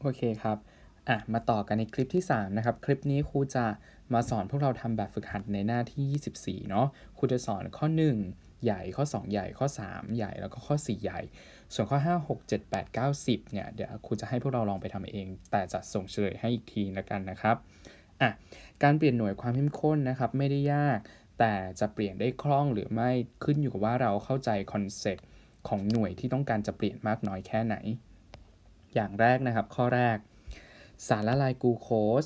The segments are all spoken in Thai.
โอเคครับอะมาต่อกันในคลิปที่ 3 นะครับ คลิปนี้ครูจะมาสอนพวกเราทำแบบฝึกหัดในหน้าที่ 24 เนาะครูจะสอนข้อ 1 ใหญ่ข้อ 2 ใหญ่ข้อ 3 ใหญ่แล้วก็ข้อ 4 ใหญ่ ส่วนข้อ 5 6 7 8 9 10 เนี่ย เดี๋ยวครูจะให้พวกเราลองไปทำเอง แต่จะส่งเฉลยให้อีกทีล้วกันนะครับอะการเปลี่ยนหน่วยความเข้มข้นนะครับ ไม่ได้ยาก แต่จะเปลี่ยนได้คล่องหรือไม่ขึ้นอยู่กับว่าเราเข้าใจคอนเซ็ปต์ของหน่วยที่ต้องการจะเปลี่ยนมากน้อยแค่ไหน อย่างแรกนะครับ ข้อแรก สารละลายกลูโคส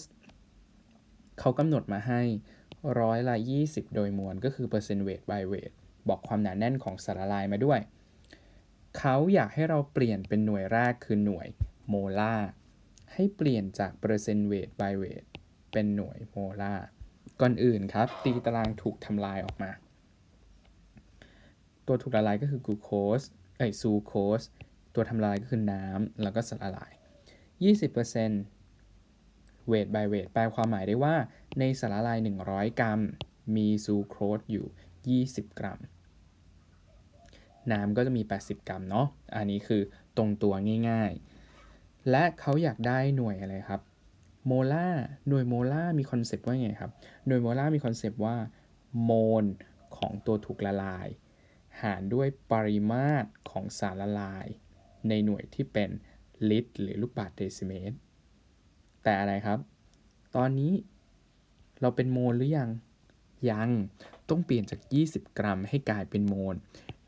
เขากำหนดมาให้ร้อยละ 20 โดยมวลก็คือเปอร์เซนต์เวท by เวทบอกความหนาแน่นของสารละลายมาด้วย เขาอยากให้เราเปลี่ยนเป็นหน่วยแรกคือหน่วยโมลาร์ให้เปลี่ยนจากเปอร์เซนต์เวท by เวทเป็นหน่วยโมลาร์ก่อนอื่นครับ ตีตารางถูกทำลายออกมา ตัวถูกละลายก็คือกลูโคสเอ้ยซูโคส ตัวทำลายก็คือน้ำแล้วก็สารละลาย 20%เวท by เวทแปลความหมายได้ว่าในสารละลาย 100 กรัม มีซูโครสอยู่ 20 กรัม น้ำก็จะมี 80 กรัมเนาะ อันนี้คือตรงตัวง่ายๆ และเขาอยากได้หน่วยอะไรครับ โมลาร์หน่วยโมลาร์มีคอนเซปต์ว่าไงครับ หน่วยโมลาร์มีคอนเซปต์ว่าโมลของตัวถูกละลาย หารด้วยปริมาตรของสารละลาย ในหน่วยที่เป็นลิตรหรือลูกบาศก์เดซิเมตร แต่อะไรครับ ตอนนี้เราเป็นโมลหรือยัง ยัง ต้องเปลี่ยนจาก 20 กรัมให้กลายเป็นโมล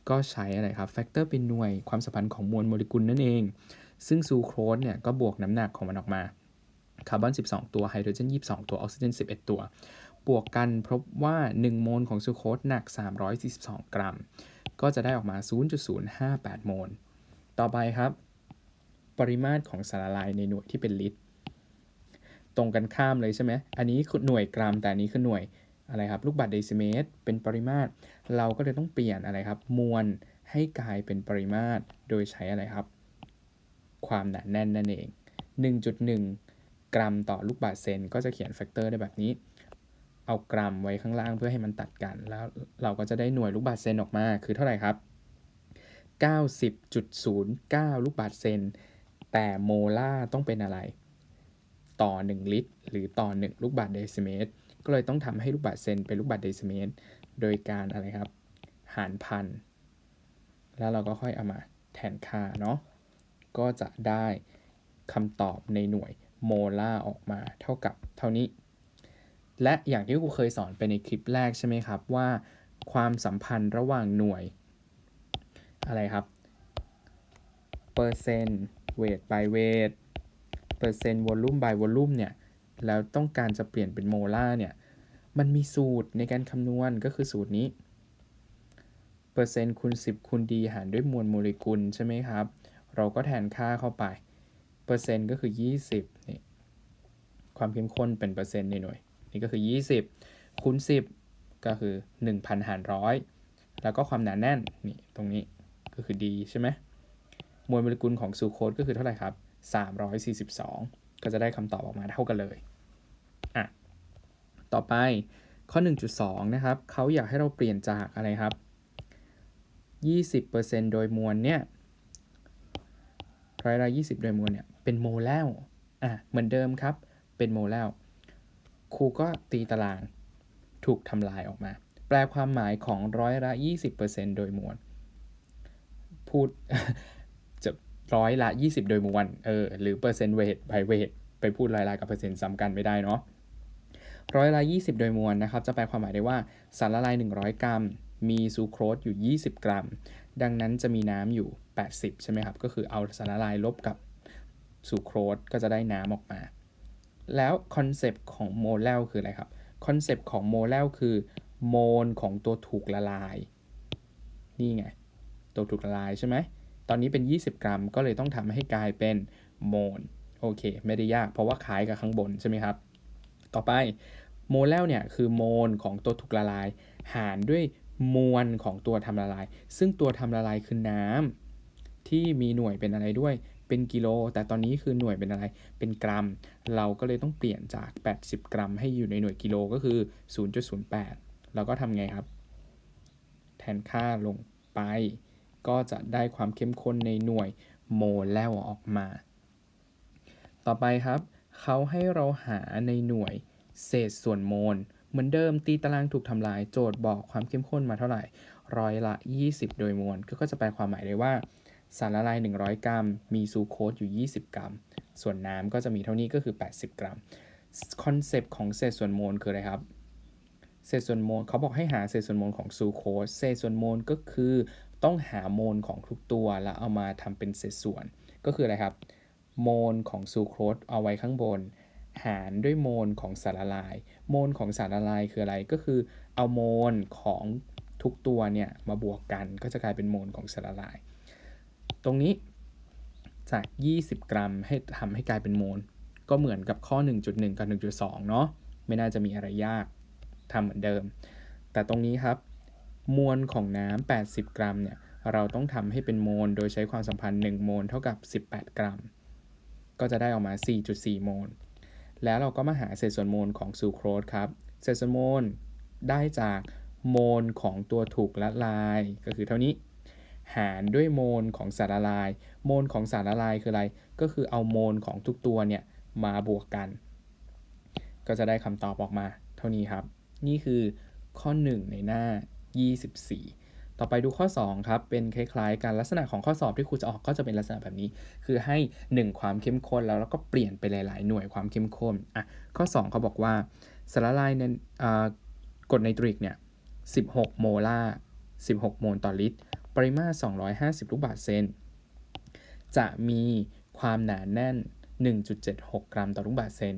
ก็ใช้อะไรครับ แฟกเตอร์เป็นหน่วยความสัมพันธ์ของมวลโมเลกุลนั่นเอง ซึ่งซูโครสเนี่ยก็บวกน้ำหนักของมันออกมาคาร์บอน 12 ตัวไฮโดรเจน 22 ตัวออกซิเจน 11 ตัว บวกกันพบว่า 1 โมลของซูโครสหนัก 342 กรัม ก็จะได้ออกมา 0.058 โมล ต่อไปครับ ปริมาตรของสารละลายในหน่วยที่เป็นลิตร ตรงกันข้ามเลยใช่ไหมอันนี้คือหน่วยกรัมแต่อันนี้คือหน่วยอะไรครับลูกบาศก์เดซิเมตร เป็นปริมาตร เราก็เลยต้องเปลี่ยนอะไรครับ มวลให้กลายเป็นปริมาตร โดยใช้อะไรครับ ความหนาแน่นนั่นเอง 1.1 กรัมต่อลูกบาศก์เซนก็จะเขียนแฟกเตอร์ได้แบบนี้ เอากรัมไว้ข้างล่างเพื่อให้มันตัดกัน แล้วเราก็จะได้หน่วยลูกบาศก์เซนออกมาคือเท่าไหร่ครับ 90.09 ลูกบาศก์เซน แต่โมลาร์ต้องเป็นอะไร ต่อ 1 ลิตร หรือต่อ 1 ลูกบาศก์เดซิเมตร ก็เลยต้องทำให้ลูกบาศก์เซนเป็นลูกบาศก์เดซิเมตร โดยการอะไรครับ หารพัน แล้วเราก็ค่อยเอามาแทนค่าเนาะ ก็จะได้คำตอบในหน่วยโมลาร์ออกมาเท่ากับเท่านี้ และอย่างที่ครูเคยสอนไปในคลิปแรกใช่ไหมครับว่า ความสัมพันธ์ระหว่างหน่วย อะไรครับ เปอร์เซนต์เวท by เวทเปอร์เซนต์วอลลุ่ม by วอลลุ่มเนี่ย แล้วต้องการจะเปลี่ยนเป็นโมลาร์เนี่ย มันมีสูตรในการคำนวณก็คือสูตรนี้ เปอร์เซนต์คูณ 10 คูณ d หารด้วยมวลโมเลกุลใช่ไหมครับ เราก็แทนค่าเข้าไป เปอร์เซนต์ก็คือ 20นี่ความเข้มข้นเป็นเปอร์เซ็นต์ในหน่วย นี่ก็คือ 20คูณ10 ก็คือ 1,000 หารร้อย แล้วก็ความหนาแน่น นี่ ตรงนี้ ก็คือ d ใช่ไหมมวลโมเลกุลของซูโคสก็คือเท่าไหร่ครับ 342 ก็จะได้คำตอบออกมาเท่ากันเลยอะต่อไปข้อ 1.2 นะครับเขาอยากให้เราเปลี่ยนจากอะไรครับ 20%โดยมวลเนี่ยร้อยละ20 โดยมวลเนี่ยเป็นโมลแล้วอะเหมือนเดิมครับเป็นโมลแล้วครูก็ตีตารางถูกทำลายออกมา แปลความหมายของร้อยละ 20%โดยมวล พูดจะร้อยละ 20 โดยมวลเออหรือเปอร์เซ็นต์เวท by เวทไปพูดร้อยละกับเปอร์เซ็นต์ซ้ำกันไม่ได้เนาะร้อยละ 20 โดยมวลนะครับ จะแปลความหมายได้ว่าสารละลาย 100 กรัม มีซูโครสอยู่ 20 กรัม ดังนั้นจะมีน้ำอยู่ 80 ใช่ไหมครับ ก็คือเอาสารละลายลบกับซูโครสก็จะได้น้ำออกมา แล้วคอนเซปต์ของโมเลลคืออะไรครับ คอนเซปต์ของโมเลลคือโมลของตัวถูกละลาย นี่ไง ตัวถูกละลายใช่ไหม ตอนนี้เป็น 20 กรัม ก็เลยต้องทำให้กลายเป็นโมล โอเค ไม่ได้ยาก เพราะว่าคล้ายกับข้างบนใช่ไหมครับ ต่อไปโมเลลเนี่ยคือโมลของตัวถูกละลาย หารด้วยมวลของตัวทำละลาย ซึ่งตัวทำละลายคือน้ำที่มีหน่วยเป็นอะไรด้วย เป็นกิโล แต่ตอนนี้คือหน่วยเป็นอะไร เป็นกรัม เราก็เลยต้องเปลี่ยนจาก 80 กรัม ให้อยู่ในหน่วยกิโลก็คือ 0.08เราก็ทำไงครับ แทนค่าลงไป ก็จะได้ความเข้มข้นในหน่วยโมลแล้วออกมา ต่อไปครับ เขาให้เราหาในหน่วยเศษส่วนโมล เหมือนเดิมตีตารางถูกทำลายโจทย์บอกความเข้มข้นมาเท่าไหร่ ร้อยละ 20 โดยมวล ก็จะแปลความหมายได้ว่า สารละลาย 100 กรัม มีซูโคสอยู่ 20 กรัม ส่วนน้ำก็จะมีเท่านี้ก็คือ 80 กรัม คอนเซปต์ของเศษส่วนโมลคืออะไรครับเศษส่วนโมลเขาบอกให้หาเศษส่วนโมลของซูโคสเศษส่วนโมลก็คือ ต้องหาโมลของทุกตัวแล้วเอามาทำเป็นเศษส่วน ก็คืออะไรครับ โมลของซูโครสเอาไว้ข้างบน หารด้วยโมลของสารละลาย โมลของสารละลายคืออะไรก็คือ เอาโมลของทุกตัวเนี่ยมาบวกกันก็จะกลายเป็นโมลของสารละลาย ตรงนี้จาก 20 กรัมให้ทำให้กลายเป็นโมล ก็เหมือนกับข้อ 1.1 กับ 1.2 เนาะไม่น่าจะมีอะไรยากทำเหมือนเดิม แต่ตรงนี้ครับ มวลของน้ำ80 กรัมเนี่ยเราต้องทำให้เป็นโมล โดยใช้ความสัมพันธ์ 1 โมลเท่ากับ 18 กรัม ก็จะได้ออกมา 4.4 โมล แล้วเราก็มาหาเศษส่วนโมลของซูโครสครับ เศษส่วนโมลได้จากโมลของตัวถูกละลาย ก็คือเท่านี้ หารด้วยโมลของสารละลาย โมลของสารละลายคืออะไร ก็คือเอาโมลของทุกตัวเนี่ยมาบวกกัน ก็จะได้คำตอบออกมา เท่านี้ครับ นี่คือข้อ 1 ในหน้า 24 ต่อไปดูข้อ 2 ครับ เป็นคล้ายๆกันลักษณะของข้อสอบที่ครูจะออกก็จะเป็นลักษณะแบบนี้ คือให้ 1 ความเข้มข้นแล้วแล้วก็เปลี่ยนไปหลาย ๆ หน่วยความเข้มข้นอะข้อ 2 เขาบอกว่าสารละลายในกรดไนตริกเนี่ย16 โมลาร์16 โมลต่อลิตร ปริมาตร 250 ลูกบาศก์เซน จะมีความหนาแน่น 1.76 กรัมต่อลูกบาศก์เซน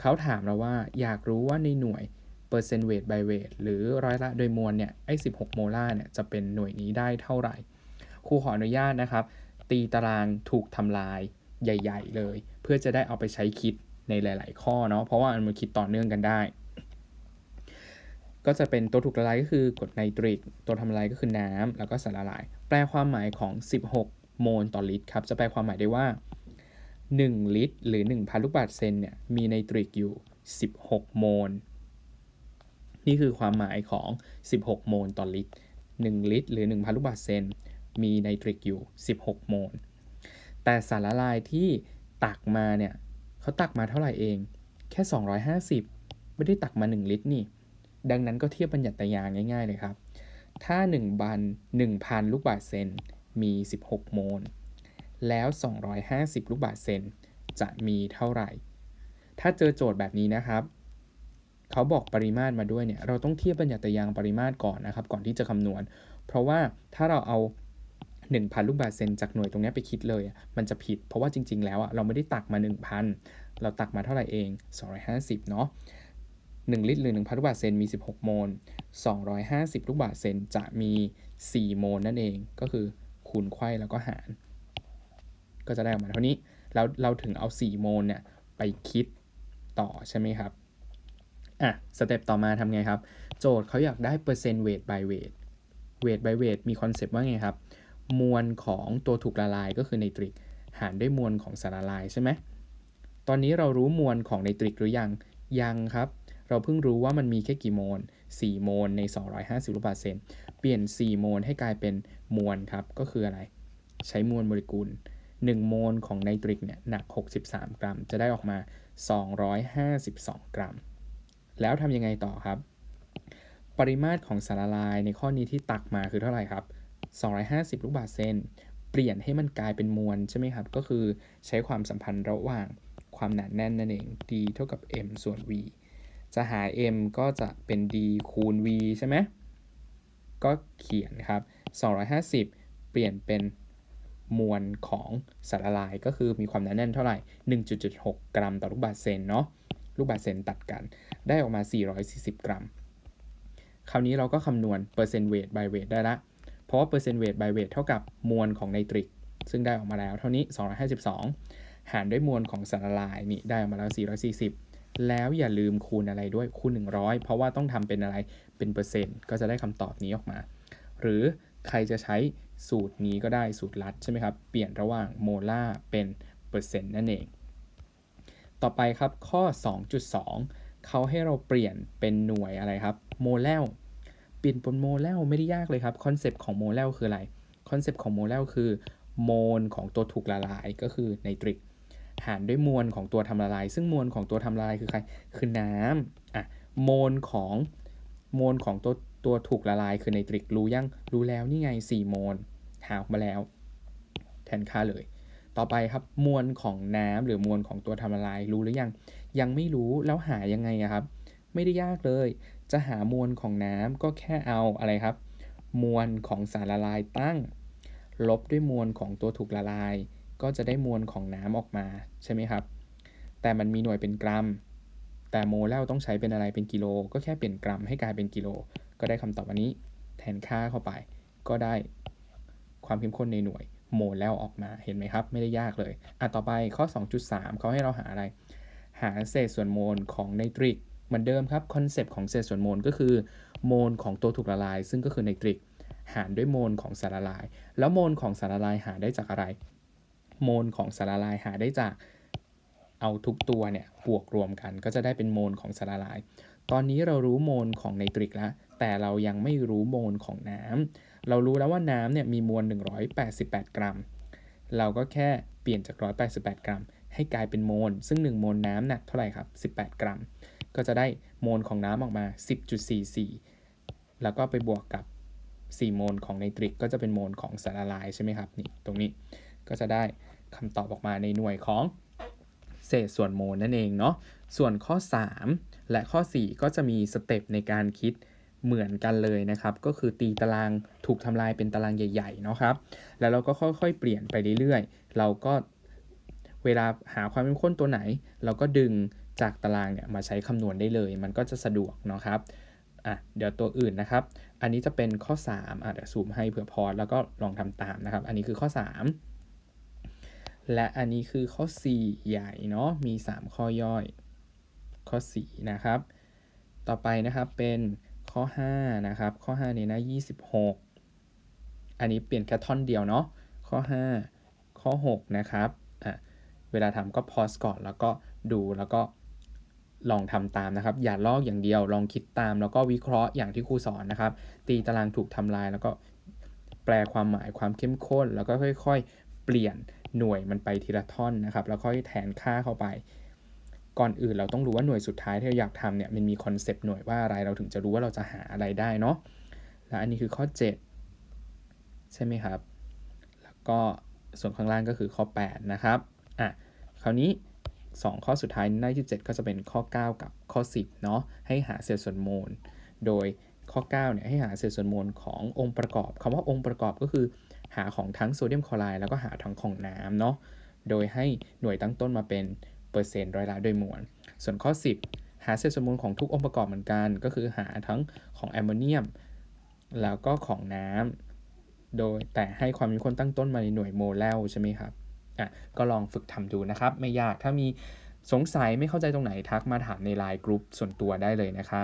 เขาถามเราว่าอยากรู้ว่าในหน่วย เปอร์เซนต์เวท by เวทหรือร้อยละโดยมวลเนี่ยไอ้16 โมลาร์เนี่ยจะเป็นหน่วยนี้ได้เท่าไหร่ครูขออนุญาตนะครับ ตีตารางถูกทำลายใหญ่ ๆ เลย เพื่อจะได้เอาไปใช้คิดในหลาย ๆ ข้อเนาะเพราะว่ามันคิดต่อเนื่องกันได้ ก็จะเป็นตัวถูกละลายก็คือกรดไนตริก ตัวทำลายก็คือน้ำแล้วก็สารละลาย แปลความหมายของ 16 โมลต่อลิตรครับจะแปลความหมายได้ว่า 1 ลิตร หรือ1,000ลูกบาศก์เซนเนี่ยมีไนตริกอยู่ 16 โมล นี่คือความหมายของ 16 โมลต่อลิตร 1 ลิตร หรือ 1,000 ลูกบาศก์เซน มีไนตริกอยู่ 16 โมล แต่สารละลายที่ตักมาเนี่ยเขาตักมาเท่าไหร่เอง แค่ 250 ไม่ได้ตักมา 1 ลิตรนี่ ดังนั้นก็เทียบบัญญัติยางง่าย ๆ เลยครับ ถ้า 1 บัน 1,000 ลูกบาศก์เซน มี 16 โมล แล้ว 250 ลูกบาศก์เซน จะมีเท่าไหร่ ถ้าเจอโจทย์แบบนี้นะครับ เขาบอกปริมาตรมาด้วยเนี่ยเราต้องเทียบบัญญัติยางปริมาตรก่อนนะครับ ก่อนที่จะคำนวณ เพราะว่าถ้าเราเอา 1,000 ลูกบาศก์เซนจากหน่วยตรงนี้ไปคิดเลย มันจะผิด เพราะว่าจริง ๆ แล้วอะเราไม่ได้ตักมา 1,000 เราตักมาเท่าไหร่เอง 250 เนาะ1 ลิตรหรือ 1,000 ลูกบาศก์เซนมี 16 โมล 250 ลูกบาศก์เซนจะมี 4 โมลนั่นเอง ก็คือคูณไขว้แล้วก็หาร ก็จะได้ออกมาเท่านี้ แล้วเราถึงเอา 4 โมลเนี่ยไปคิดต่อใช่ไหมครับ อะสเต็ปต่อมาทำไงครับ โจทย์เขาอยากได้เปอร์เซ็นต์เวท by เวทเวท by เวทมีคอนเซปต์ว่าไงครับ มวลของตัวถูกละลายก็คือไนตริก หารด้วยมวลของสารละลายใช่ไหมตอนนี้เรารู้มวลของไนตริกหรือยัง ยังครับ เราเพิ่งรู้ว่ามันมีแค่กี่โมล 4 โมลใน 250ลูกบาศก์เซน เปลี่ยน 4 โมลให้กลายเป็นมวลครับ ก็คืออะไร ใช้มวลโมเลกุล 1 โมลของไนตริกเนี่ยหนัก 63 กรัม จะได้ออกมา 252 กรัม แล้วทำยังไงต่อครับ ปริมาตรของสารละลายในข้อนี้ที่ตักมาคือเท่าไหร่ครับ 250 ลูกบาศก์เซนเปลี่ยนให้มันกลายเป็นมวลใช่ไหมครับ ก็คือใช้ความสัมพันธ์ระหว่างความหนาแน่นนั่นเอง d เท่ากับ m ส่วน v จะหา m ก็จะเป็น d คูณ v ใช่ไหม ก็เขียนครับ 250 เปลี่ยนเป็นมวลของสารละลายก็คือมีความหนาแน่นเท่าไหร่ 1.76 กรัมต่อลูกบาศก์เซนเนาะ ลูกบาศก์เซนตัดกัน ได้ออกมา 440 กรัม คราวนี้เราก็คำนวณเปอร์เซนต์เวท by เวทได้ละ เพราะว่าเปอร์เซนต์เวท by เวทเท่ากับมวลของไนตริก ซึ่งได้ออกมาแล้วเท่านี้ 252 หารด้วยมวลของสารละลายนี่ได้ออกมาแล้ว 440 แล้วอย่าลืมคูณอะไรด้วยคูณ 100 เพราะว่าต้องทำเป็นอะไรเป็นเปอร์เซ็นต์ ก็จะได้คำตอบนี้ออกมา หรือใครจะใช้สูตรนี้ก็ได้สูตรลัดใช่ไหมครับ เปลี่ยนระหว่างโมลาร์เป็นเปอร์เซ็นต์นั่นเอง ต่อไปครับข้อ 2.2 เขาให้เราเปลี่ยนเป็นหน่วยอะไรครับโมเลลเปลี่ยนเป็นโมเลลไม่ได้ยากเลยครับคอนเซปต์ของโมเลลคืออะไรคอนเซปต์ของโมเลลคือโมลของตัวถูกละลายก็คือไนตริกหารด้วยมวลของตัวทำละลาย ซึ่งมวลของตัวทำละลายคือใคร คือน้ำอะโมลของโมลของตัวตัวถูกละลายคือไนตริกรู้ยังรู้แล้วนี่ไง 4 โมลหาออกมาแล้ว แทนค่าเลย ต่อไปครับมวลของน้ำหรือมวลของตัวทำละลายรู้หรือยัง ยังไม่รู้แล้วหายังไงครับ ไม่ได้ยากเลย จะหามวลของน้ำก็แค่เอาอะไรครับ มวลของสารละลายตั้ง ลบด้วยมวลของตัวถูกละลาย ก็จะได้มวลของน้ำออกมาใช่ไหมครับ แต่มันมีหน่วยเป็นกรัม แต่โมเลลต้องใช้เป็นอะไรเป็นกิโล ก็แค่เปลี่ยนกรัมให้กลายเป็นกิโล ก็ได้คำตอบอันนี้ แทนค่าเข้าไป ก็ได้ความเข้มข้นในหน่วยโมเลลออกมาเห็นไหมครับ ไม่ได้ยากเลยอะต่อไปข้อ 2.3เขาให้เราหาอะไร หาเศษส่วนโมลของไนตริกเหมือนเดิมครับคอนเซปต์ของเศษส่วนโมลก็คือโมลของตัวถูกละลาย ซึ่งก็คือไนตริกหารด้วยโมลของสารละลาย แล้วโมลของสารละลายหาได้จากอะไร โมลของสารละลายหาได้จากเอาทุกตัวเนี่ยบวกรวมกันก็จะได้เป็นโมลของสารละลาย ตอนนี้เรารู้โมลของไนตริกแล้ว แต่เรายังไม่รู้โมลของน้ำเรารู้แล้วว่าน้ำเนี่ยมีมวล 188 กรัม เราก็แค่เปลี่ยนจาก 188 กรัม ให้กลายเป็นโมล ซึ่ง 1 โมลน้ำหนักเท่าไหร่ครับ 18 กรัม ก็จะได้โมลของน้ำออกมา 10.44 แล้วก็ไปบวกกับ 4 โมลของไนตริก ก็จะเป็นโมลของสารละลายใช่ไหมครับนี่ตรงนี้ก็จะได้คำตอบออกมาในหน่วยของเศษส่วนโมลนั่นเองเนาะส่วนข้อ 3 และข้อ 4 ก็จะมีสเต็ปในการคิดเหมือนกันเลยนะครับ ก็คือตีตารางถูกทำลายเป็นตารางใหญ่ๆเนาะครับ แล้วเราก็ค่อยๆ เปลี่ยนไปเรื่อยๆ เราก็ เวลาหาความเข้มข้นตัวไหน เราก็ดึงจากตารางเนี่ยมาใช้คำนวณได้เลย มันก็จะสะดวกเนาะครับอะเดี๋ยวตัวอื่นนะครับ อันนี้จะเป็นข้อ3อะเดี๋ยวซูมให้เผื่อพอแล้วก็ลองทำตามนะครับ อันนี้คือข้อ 3 และอันนี้คือข้อ 4 ใหญ่เนาะมี 3 ข้อย่อย ข้อ 4 นะครับ ต่อไปนะครับเป็นข้อ 5 นะครับ ข้อ 5 ในหน้า 26 อันนี้เปลี่ยนแค่ท่อนเดียวเนาะข้อ 5 ข้อ 6 นะครับอะ เวลาทำก็พอสก่อนแล้วก็ดูแล้วก็ลองทำตามนะครับ อย่าลอกอย่างเดียว ลองคิดตาม แล้วก็วิเคราะห์อย่างที่ครูสอนนะครับ ตีตารางถูกทำลาย แล้วก็แปลความหมายความเข้มข้น แล้วก็ค่อย ๆ เปลี่ยนหน่วยมันไปทีละท่อนนะครับ แล้วค่อยแทนค่าเข้าไป ก่อนอื่นเราต้องรู้ว่าหน่วยสุดท้ายที่เราอยากทำเนี่ยมันมีคอนเซปต์หน่วยว่าอะไรเราถึงจะรู้ว่าเราจะหาอะไรได้เนาะและอันนี้คือข้อ 7 ใช่ไหมครับ แล้วก็ส่วนข้างล่างก็คือข้อ 8 นะครับ อะคราวนี้ 2 ข้อสุดท้ายหน้า27 ก็จะเป็นข้อ 9 กับข้อ 10เนาะให้หาเศษส่วนโมล โดยข้อ9เนี่ยให้หาเศษส่วนโมลขององค์ประกอบคำว่าองค์ประกอบก็คือ หาของทั้งโซเดียมคลอไรด์แล้วก็หาทั้งของน้ำเนาะโดยให้หน่วยตั้งต้นมาเป็นเปอร์เซ็นต์ร้อยละโดยมวล ส่วนข้อ 10 หาเศษส่วนมูลของทุกองค์ประกอบเหมือนกัน ก็คือหาทั้งของแอมโมเนียม แล้วก็ของน้ำโดยแต่ให้ความมีคนตั้งต้นมาในหน่วยโมเลลใช่ไหมครับ อะก็ลองฝึกทำดูนะครับ ไม่ยากถ้ามีสงสัยไม่เข้าใจตรงไหนทักมาถามในไลน์กลุ่มส่วนตัวได้เลยนะครับ